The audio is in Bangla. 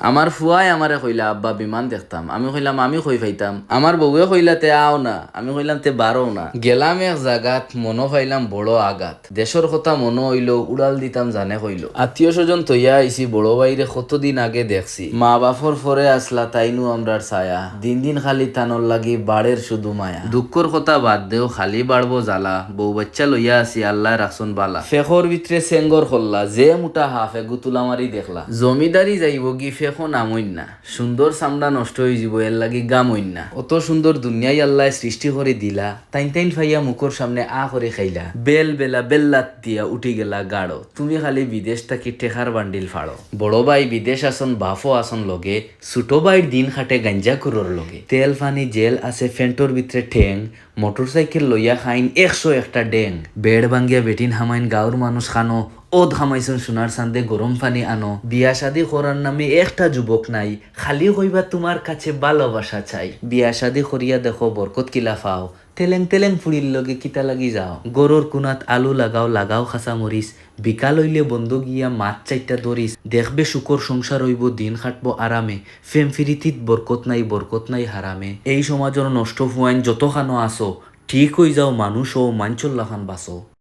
আমার ফুয়াই আমারে কইলা, আব্বা, বিমান দেখতাম। আমি কইলাম, আমি কই পাইতাম আমার বউয়ে কইলা, তে আও না। আমি কইলাম, তে বারো না। গেলাম এক জাগাত মনো পাইলাম বড় আঘাত। দেশর কথা মনো হইল, উড়াল দিতাম জানে কইল। আত্মীয় স্বজন তৈয়া আইছি, বড় বাইরে কতদিন আগে দেখছি? মা বাপর ফরে আসলা, তাইনু আমরার ছায়া। দিন দিন খালি তানর লাগি বাড়ের শুধু মায়া। দুঃখর কথা বাদ দেও, খালি বাড়বো জ্বালা। বউ বাচ্চা লইয়া আছি, আল্লাহ রাখছন বালা। ফেকর ভিতরে সেঙ্গর খল্লা, যে মোটা হাফে গুতুলা মারি দেখলা। জমিদারি যাইব গি ফেকো নামইন না সুন্দর চামড়া নষ্ট হয়ে যাব, এর লাগি গামইন না অত সুন্দর দুনিয়াই আল্লাহ সৃষ্টি করে দিলা, তাইন তাইন ফাইয়া মুখর সামনে আ করে খাইলা। বেল বেলা বেল্লাত দিয়া উঠি গেলা গাড়ো তুমি খালি বিদেশ থাকি টেকার বান্ডিল ফাড়ো। বড় ভাই বিদেশ আসন, বাফো আসন লগে, ছোট ভাইয়ের দিন খাটে গাঞ্জা কুরোর লগে। তেল ফানি জেল আছে ফেন্টর ভিতরে ঠেং মোটরসাইকেল লইয়া খাইন একশো একটা ডেং। বেড ভাঙ্গিয়া বেটিন হামাইন গাঁর মানুষ খানো ও ধামাইছন সোনার চান্দে গরম পানি আনো। বিয়া শাদি করার নামে একটা যুবক নাই, খালি হইবা তোমার কাছে ভালোবাসা চাই। বিয়া শাদি করিয়া দেখো বরকত কিলা ফাও তেলেং তেলেং ফুড়ির লগে কিতা লাগি যাও। গরুর কুনাত আলু লাগাও লাগাও খাসা মরিস বিকাল হইলে বন্ধ গিয়া মাছ চাইটা ধরিস দেখবে শুকর সংসার হইব, দিন খাটবো আরামে ফেম ফিরিতিত বরকত নাই বরকত নাই হারামে এই সমাজের নষ্ট ফুয়াইন যত খানো আসো ঠিক হই যাও মানুষ ও মাঞ্চল্লা খান বাসো